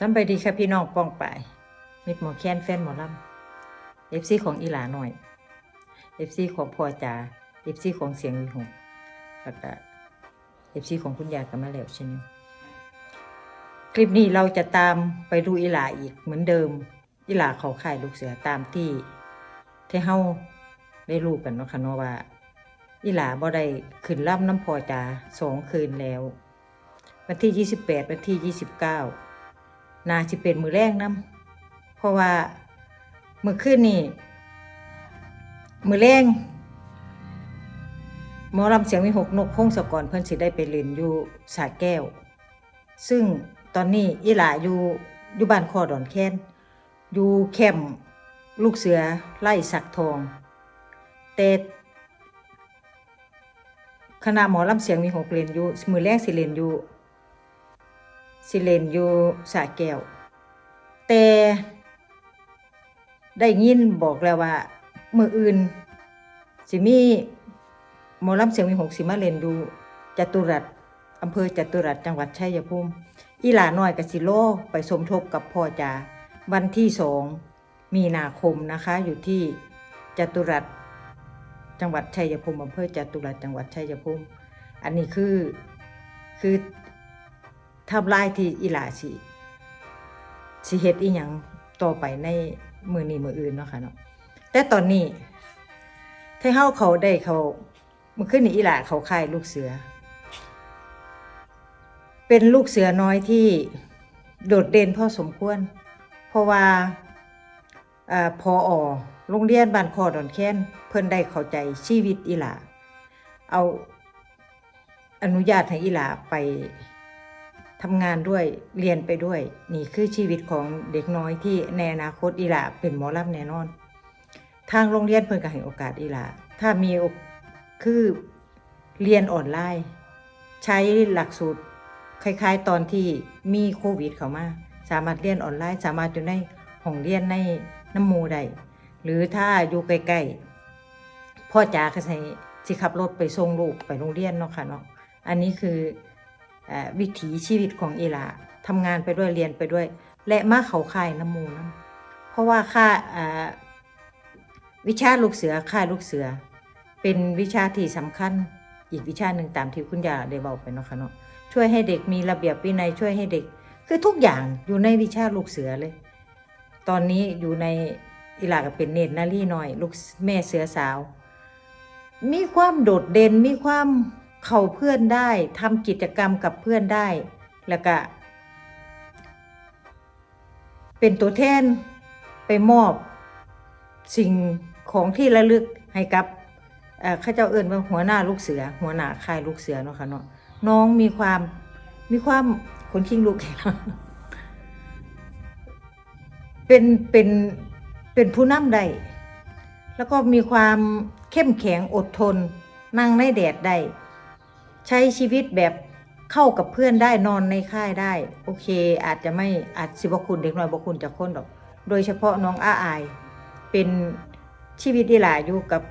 สำบายดีค่ะพี่น้องป้องไปมิดหมอแคนแฟนหมอลำเอฟซีของอีหลาหน่อยเอฟซีของพ่อจ๋าเอฟซีของเสียงวิหงแล้วก็เอฟซีของคุณยายกับแม่เหลวเช่นนี้คลิปนี้เราจะตามไปดูอีหลาอีกเหมือนเดิม อีหลาเขาข่ายลูกเสือตามที่ที่เฮาได้รู้กันเนาะค่ะเนาะว่าอีหลาบ่ได้ขึ้นล่ำน้ำพอจ๋าสองคืนแล้ว วันที่28วันที่29 นาสิเป็นมือแรกนํเพราะว่ามือขึ้นนี่ มือแรงหมอลำเสียงมีหกนกพงศกรเพิ่นสิได้ไปเล่นอยู่สาแก้ว ซึ่งตอนนี้อีหลาอยู่อยู่บ้านคอดอนแค้นอยู่แคมลูกเสือไล่สักทองแต่คณะหมอลำเสียงมีหกเล่นอยู่มือแรกสิเล่นอยู่ สิเลนอยู่สาแก้ว แต่ได้ยินบอกแล้วว่ามืออื่น สิมีหมอลำเสียงมีหกสิมาเลนอยู่จตุรัสอำเภอจตุรัสจังหวัดชัยภูมิอีหลาน้อยกับสิโลไปสมทบกับพ่อจาวันที่สองมีนาคมนะคะ อยู่ที่จตุรัสจังหวัดชัยภูมิอำเภอจตุรัสจังหวัดชัยภูมิอันนี้คือคือ ทำลายที่อีหลาสิสิเฮ็ดอีหยังต่อไปในมือนี้มืออื่นเนาะค่ะเนาะแต่ตอนนี้ถ้าเฮาเขาได้เขาเมื่อคืนนี้อีหลาเขาค่ายลูกเสือ เป็นลูกเสือน้อยที่โดดเด่นพอสมควร เพราะว่าอ่อพออโรงเรียนบ้านคอดอนแค้นเพิ่นได้เข้าใจชีวิตอีหลาเอาอนุญาตให้อีหลาไป ทำงานด้วยเรียนไปด้วย นี่คือชีวิตของเด็กน้อยที่ในอนาคตอีหลาเป็นหมอลำแน่นอน ทางโรงเรียนเพิ่นก็ให้โอกาสอีหลาถ้ามีคือเรียนออนไลน์ ใช้หลักสูตรคล้ายๆ ตอนที่มีโควิดเข้ามา สามารถเรียนออนไลน์ สามารถอยู่ในห้องเรียนในน้ำมูได้หรือถ้าอยู่ใกล้ๆพ่อจ๋าก็ใช้สิขับรถไปส่งลูกไปโรงเรียนเนาะค่ะเนาะอันนี้คือ วิถีชีวิตของอีลาทำงานไปด้วยเรียนไปด้วย และมาเขาค่ายน้ำมูนำเพราะว่าค่าวิชาลูกเสือค่ายลูกเสือ เป็นวิชาที่สำคัญอีกวิชาหนึ่งตามที่คุณยาได้บอกไปเนาะค่ะเนาะช่วยให้เด็กมีระเบียบวินัยช่วยให้เด็ก คือทุกอย่างอยู่ในวิชาลูกเสือเลย ตอนนี้อยู่ในอีหลาก็เป็นเนตรนารีหน่อย ลูกแม่เสือสาว มีความโดดเด่นมีความ เขาเพื่อนได้ทำกิจกรรมกับเพื่อนได้ แล้วก็ เป็นตัวแทนไปมอบสิ่งของที่ระลึกให้กับข้าเจ้าเอิญว่าหัวหน้าลูกเสือ หัวหน้าค่ายลูกเสือเนาะค่ะเนาะน้องมีความมีความขนคิงลูกเป็นเป็นเป็นผู้นำได้แล้วก็มีความเข้มแข็งอดทนนั่งในแดดได้ ใช้ชีวิตแบบเข้ากับเพื่อนได้นอนในค่ายได้ โอเค อาจจะไม่อาจสิบคุณเด็กน้อยบคุณจะคนดอก โดยเฉพาะน้องอาอาย เป็นชีวิตที่หลายอยู่กับ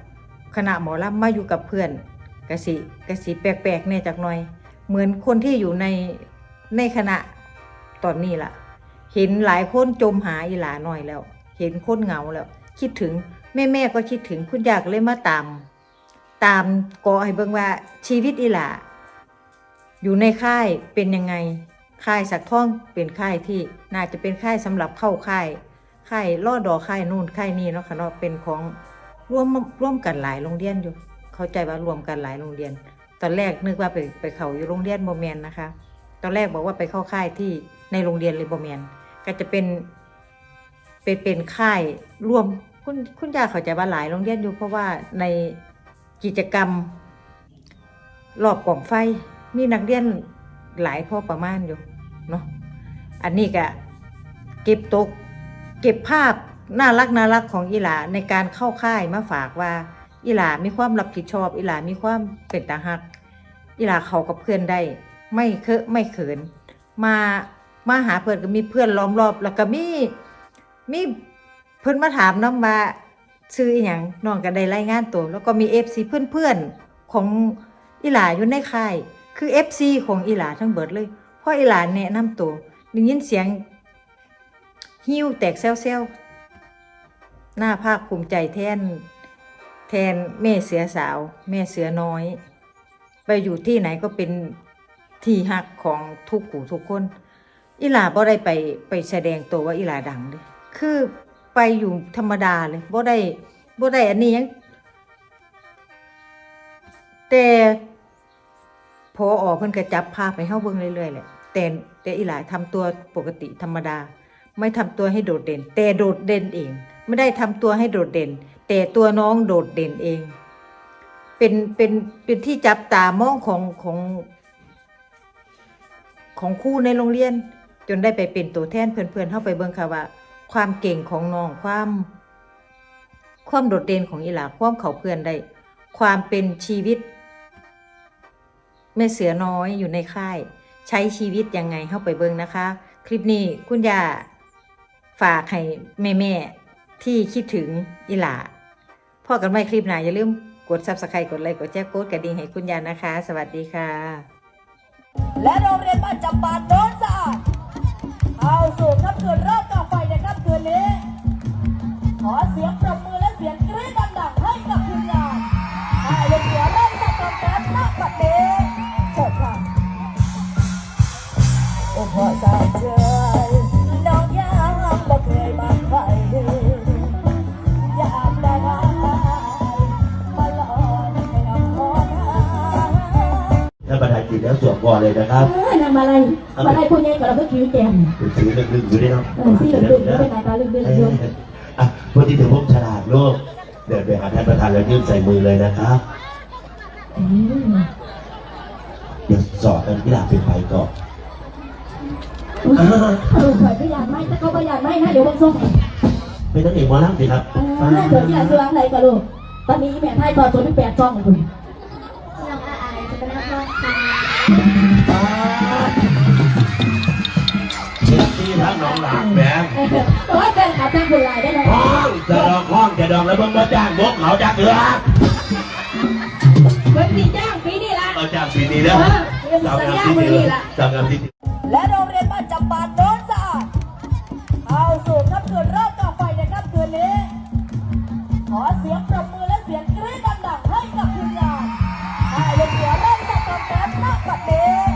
คณะหมอลำมาอยู่กับเพื่อนกะสิกะสิแปลกๆเนี่ยจากหน่อย เหมือนคนที่อยู่ในในคณะตอนนี้ล่ะ เห็นหลายคนจมหาอีหลาหน่อยแล้ว เห็นคนเหงาแล้ว คิดถึงแม่แม่ก็คิดถึงคุณอยากเลยมาตาม ตามกอให้เบิ่งว่าชีวิตอีหลาอยู่ในค่ายเป็นยังไงค่ายสักท่องเป็นค่ายที่น่าจะเป็นค่ายสำหรับเข้าค่ายค่ายล่อดอค่ายนู่นค่ายนี่เนาะค่ะเนาะเป็นของร่วมร่วมกันหลายโรงเรียนอยู่ เข้าใจว่ารวมกันหลายโรงเรียน ตอนแรกนึกว่าไปไปเขาอยู่โรงเรียนโบแมนนะคะ ตอนแรกบอกว่าไปเข้าค่ายที่ในโรงเรียนเลยโบแมนก็จะเป็นเป็นเป็นค่ายร่วมคุณคุณยาเข้าใจว่าหลายโรงเรียนอยู่เพราะว่าใน กิจกรรมรอบกล่องไฟ มีนักเรียนหลายพอประมาณอยู่เนาะอันนี้ก็เก็บตก เก็บภาพน่ารักน่ารักของอีหลาในการเข้าค่ายมาฝากว่า อีหลามีความรับผิดชอบ อีหลามีความเป็นตาหัก อีหลาเขากับเพื่อนได้ ไม่เคอะไม่เขิน มามาหาเพื่อนก็มีเพื่อนล้อมรอบ แล้วก็มีมีเพื่อนมาถามน้องว่า ซื้ออหย่างน้องก็ได้รายงานตัว แล้วก็มีเอฟซีเพื่อนๆของอีหลาอยู่ในค่าย คือเอฟซีของอีหลาทั้งเบิดเลยเพราะอีหลาแนะนำตัวได้ยินเสียงหิ้วแตกแซวๆหน้าภาคภูมิใจแทน แทนแม่เสือสาว แม่เสือน้อย ไปอยู่ที่ไหนก็เป็นที่ฮักของทุกหูทุกคน อีหลาบ่ได้ไปไปแสดงตัวว่าอีหลาดังเลยคือ ไปอยู่ธรรมดาเลยบ่ได้บ่ได้อันนี้ยังแต่พอออกเพิ่นก็จับภาพให้เฮาเบิ่งเรื่อยๆแหละแต่แต่อีหลายทำตัวปกติธรรมดา ไม่ทำตัวให้โดดเด่น แต่โดดเด่นเอง ไม่ได้ทำตัวให้โดดเด่น แต่ตัวน้องโดดเด่นเอง เป็นเป็นเป็นที่จับตามองของของของครูในโรงเรียน จนได้ไปเป็นตัวแทนเพื่อนๆเข้าไปเบิ่งค่ะว่า ความเก่งของน้องความ ความโดดเด่นของอีหลาความเขาเพื่อนได้ ความเป็นชีวิตแม่เสือน้อยอยู่ในค่าย ใช้ชีวิตยังไงเข้าไปเบิ่งนะคะ คลิปนี้คุณย่าฝากให้แม่ๆที่คิดถึงอีหลาพ่อกันไว้คลิปหนาอย่าลืมกด subscribe กดไลค์กดแจ้งกดกระดิ่งให้คุณยานะคะ สวัสดีค่ะ และโรงเรียนบ้านจำปาโน้นส เอาสู่ค่ำคืนรอบต่อไปในค่ำคืนนี้ ขอเสียงปรบมือ ถ้าประธานจิตแล้วสวมก่อนเลยนะครับเอ้ยนำมาอะไรมาอะไรคุณยายกับเราก็คิ้วแจมเป็นสีลึกๆอยู่ด้วยเนาะเออที่ลึกๆแล้วเป็นตาตาลึกๆเอเยออะอะพอที่ถึงพวกฉลาดโลกเดินไปหาท่านประธานแล้วยื่นใส่มือเลยนะครับอืมเดี๋ยวสอบกันที่หลังเป็นไปก่อนเออเผื่อไม่อยากไหมถ้าเขาไม่อยากไหมนะเดี๋ยวผมส่งไม่ต้องเอกหมอลำสิครับเออเผื่อที่อยากซื้ออะไรก็ลูกตอนนี้แม่ไทยต่อตัวที่แปดช่องคุณ น้องอาอายจะเป็นนักร้องค่ะเชียร์ ที่ทั้งหนองหลานแหมแต่ว่าเป็นขาตั้งคุณลายได้เลยห้องจะดองห้องจะดองแล้วเพิ่งมาจ้างบกเขาจากเรือเพิ่งติดจ้างปีนี้ละเอาจ้างปีนี้แล้วจำงานที่นี่จำงานที่นี่และโรงเรียนบ้านจำปาโน้นสะอาดเอาสู่ค่ำคืนรอบต่อไปในค่ำคืนนี้ ขอเสียง เต็มแล้วก็เต็ม